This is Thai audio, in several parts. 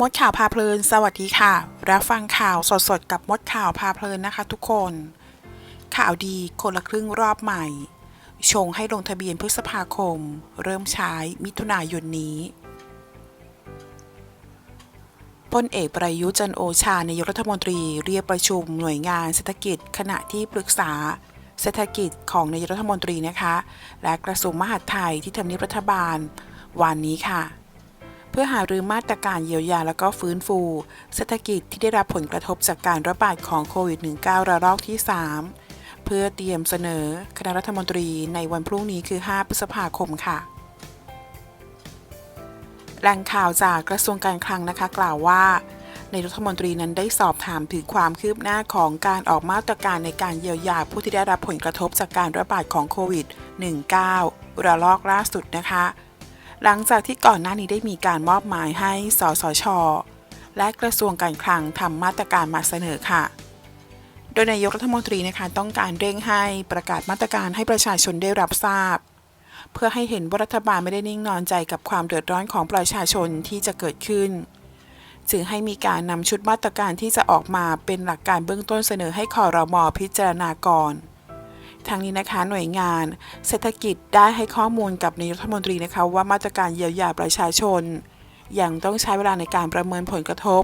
มดข่าวพาเพลิน สวัสดีค่ะ รับฟังข่าวสดๆ กับมดข่าวพาเพลินนะคะทุกคน ข่าวดีคนละครึ่งรอบใหม่ ชงให้ลงทะเบียนพฤษภาคม เริ่มใช้มิถุนายนนี้พลเอกประยุจันโอชานายกรัฐมนตรีเรียกประชุมหน่วยงานเศรษฐกิจขณะที่ปรึกษาเศรษฐกิจของนายกรัฐมนตรีนะคะ และกระทรวงมหาดไทยที่ทำเนียบรัฐบาลวันนี้ค่ะ เพื่อหารือมาตรการเยียวยาและก็ฟื้นฟู เศรษฐกิจที่ได้รับผลกระทบจากการระบาดของโควิด -19 ระลอกที่ 3 เพื่อเตรียมเสนอคณะรัฐมนตรีในวันพรุ่งนี้คือ 5 พฤษภาคมค่ะแหล่งข่าวจากกระทรวงการคลังนะคะกล่าวว่า ในรัฐมนตรีนั้นได้สอบถามถึงความคืบหน้าของการออกมาตรการในการเยียวยาผู้ที่ได้รับผลกระทบจากการระบาดของโควิด -19 ระลอกล่าสุดนะคะ หลังจากที่ก่อนหน้านี้ได้มีการมอบหมายให้สสช และกระทรวงการคลังทำมาตรการมาเสนอค่ะ โดยนายกรัฐมนตรีนะคะต้องการเร่งให้ประกาศมาตรการให้ประชาชนได้รับทราบ เพื่อให้เห็นว่ารัฐบาลไม่ได้นิ่งนอนใจกับความเดือดร้อนของประชาชนที่จะเกิดขึ้น จึงให้มีการนำชุดมาตรการที่จะออกมาเป็นหลักการเบื้องต้นเสนอให้คอรมอพิจารณาก่อน ทางนี้นะคะหน่วยงาน เศรษฐกิจได้ให้ข้อมูลกับนายกรัฐมนตรีนะคะว่ามาตรการเยียวยาประชาชน ยังต้องใช้เวลาในการประเมินผลกระทบ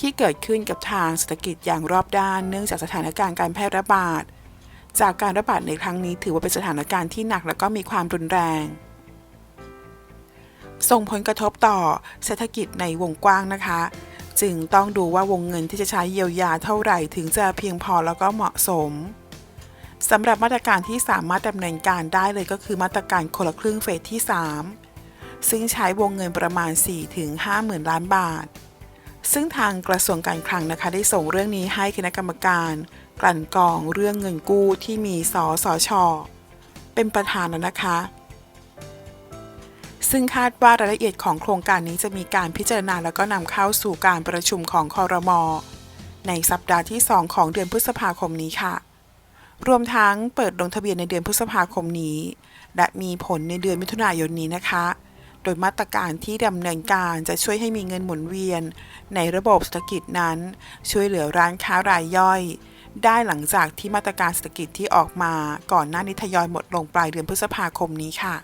ที่เกิดขึ้นกับทางเศรษฐกิจอย่างรอบด้าน เนื่องจากสถานการณ์การแพร่ระบาด จากการระบาดในครั้งนี้ถือว่าเป็นสถานการณ์ที่หนักและก็มีความรุนแรง ส่งผลกระทบต่อเศรษฐกิจในวงกว้างนะคะจึงต้องดูว่าวงเงินที่จะใช้เยียวยาเท่าไหร่ถึงจะเพียงพอแล้วก็เหมาะสม สำหรับมาตรการที่สามารถดำเนินการได้เลยก็คือมาตรการคนละครึ่งเฟสที่ 3 ซึ่งใช้วงเงินประมาณ 4-5หมื่นล้านบาท ซึ่งทางกระทรวงการคลังนะคะ ได้ส่งเรื่องนี้ให้คณะกรรมการ กลั่นกรองเรื่องเงินกู้ที่มีสสชเป็นประธานแล้วนะคะ ซึ่งคาดว่ารายละเอียดของโครงการนี้จะมีการพิจารณาแล้วก็นำเข้าสู่การประชุมของคอรมอในสัปดาห์ที่ 2 ของเดือนพฤษภาคมนี้ค่ะ รวมทั้งเปิดลงทะเบียนในเดือนพฤษภาคมนี้ และมีผลในเดือนมิถุนายนนี้นะคะ โดยมาตรการที่ดำเนินการจะช่วยให้มีเงินหมุนเวียน ในระบบเศรษฐกิจนั้น ช่วยเหลือร้านค้ารายย่อย ได้หลังจากที่มาตรการเศรษฐกิจที่ออกมาก่อนหน้านี้ทยอยหมดลงปลายเดือนพฤษภาคมนี้ค่ะ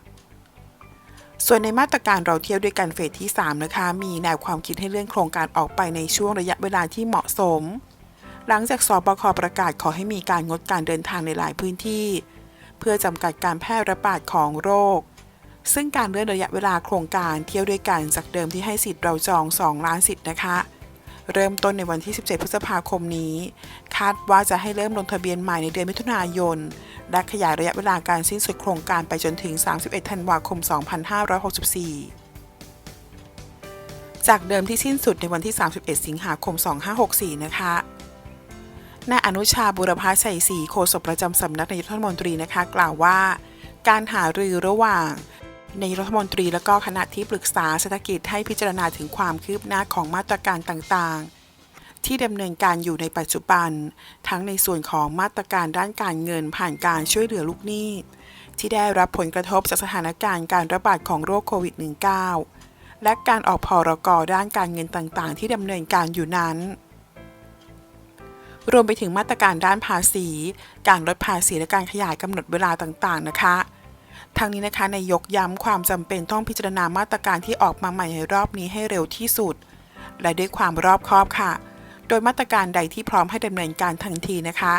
ส่วนในมาตรการเราเที่ยวด้วยกันเฟสที่ 3 นะคะ มีแนวความคิดให้เลื่อนโครงการออกไปในช่วงระยะเวลาที่เหมาะสม หลังจากสบคประกาศขอให้มีการงดการเดินทางในหลายพื้นที่ เพื่อจำกัดการแพร่ระบาดของโรค ซึ่งการเลื่อนระยะเวลาโครงการเที่ยวด้วยกันจากเดิมที่ให้สิทธิ์เราจอง 2 ล้านสิทธิ์นะคะ เริ่มต้นในวันที่ 17 พฤษภาคมนี้ คาดว่าจะให้เริ่มลงทะเบียนใหม่ในเดือนมิถุนายน และขยายระยะเวลาการสิ้นสุดโครงการไปจนถึง 31 ธันวาคม 2564จากเดิมที่สิ้นสุดในวันที่ 31 สิงหาคม 2564 นะคะ นายอนุชาบุรพาชัยศรีโฆษกประจำสำนักนายกรัฐมนตรีนะคะ กล่าวว่า การหารือระหว่างนายกรัฐมนตรีและก็คณะที่ปรึกษาเศรษฐกิจให้พิจารณาถึงความคืบหน้าของมาตรการต่างๆ ที่ดำเนินการอยู่ในปัจจุบัน ทั้งในส่วนของมาตรการด้านการเงินผ่านการช่วยเหลือลูกหนี้ ที่ได้รับผลกระทบจากสถานการณ์การระบาดของโรคโควิด -19 และการออกพรกด้านการเงินต่างๆ ที่ดำเนินการอยู่นั้น รวมไปถึงมาตรการด้านภาษี การลดภาษีและการขยายกำหนดเวลาต่างๆนะคะทางนี้นะคะนายกย้ำความจำเป็นต้องพิจารณามาตรการที่ออกมาใหม่ในรอบนี้ให้เร็วที่สุด และด้วยความรอบคอบค่ะ โดยมาตรการใดที่พร้อมให้ดำเนินการทันทีนะคะ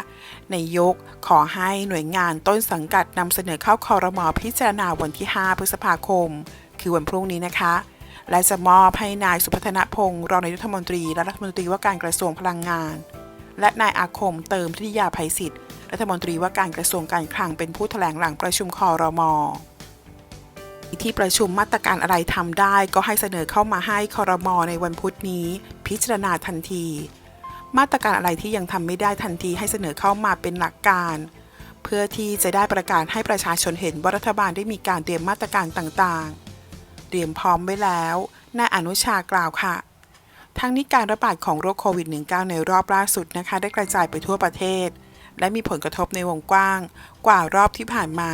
นายกขอให้หน่วยงานต้นสังกัดนำเสนอเข้าคอรมอพิจารณาวันที่ 5 พฤษภาคม คือวันพรุ่งนี้นะคะ และจะมอบให้นายสุพัฒนพงศ์รองนายกรัฐมนตรีและรัฐมนตรีว่าการกระทรวงพลังงาน และนายอาคมเติมทิยาภัยศิษย์รัฐมนตรีว่าการกระทรวงการคลังเป็นผู้แถลงหลังประชุมคอรมอที่ประชุมมาตรการอะไรทำได้ก็ให้เสนอเข้ามาให้คอรมอในวันพุธนี้ พิจารณาทันที มาตรการอะไรที่ยังทำไม่ได้ทันทีให้เสนอเข้ามาเป็นหลักการ เพื่อที่จะได้ประกาศให้ประชาชนเห็นว่ารัฐบาลได้มีการเตรียมมาตรการต่างๆ เตรียมพร้อมไว้แล้วนายอนุชากล่าวค่ะ ทั้งนี้การระบาดของโรคโควิด -19 ในรอบล่าสุดนะคะ ได้กระจายไปทั่วประเทศ และมีผลกระทบในวงกว้าง กว่ารอบที่ผ่านมา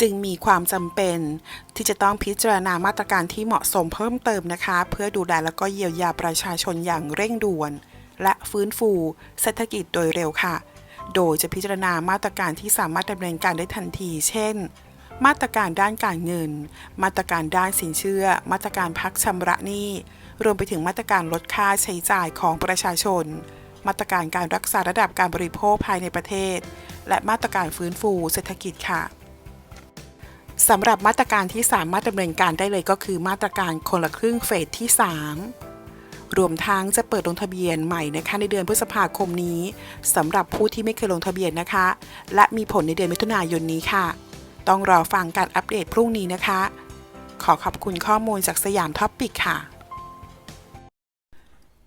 จึงมีความจำเป็น ที่จะต้องพิจารณามาตรการที่เหมาะสมเพิ่มเติมนะคะ เพื่อดูแลแล้วก็เยียวยาประชาชนอย่างเร่งด่วน และฟื้นฟู เศรษฐกิจโดยเร็วค่ะ โดยจะพิจารณามาตรการที่สามารถดำเนินการได้ทันที เช่นมาตรการด้านการเงิน มาตรการด้านสินเชื่อ มาตรการพักชำระหนี้ รวมไปถึงมาตรการลดค่าใช้จ่ายของประชาชน มาตรการการรักษาระดับการบริโภคภายในประเทศ และมาตรการฟื้นฟูเศรษฐกิจค่ะสำหรับมาตรการที่สามารถดำเนินการได้เลยก็คือมาตรการคนละครึ่งเฟสที่ 3 รวมทั้งจะเปิดลงทะเบียนใหม่นะคะในเดือนพฤษภาคมนี้สำหรับผู้ที่ไม่เคยลงทะเบียนนะคะ และมีผลในเดือนมิถุนายนนี้ค่ะ ต้องรอฟังการอัปเดตพรุ่งนี้นะคะ ขอขอบคุณข้อมูลจากสยามท็อปปิกค่ะ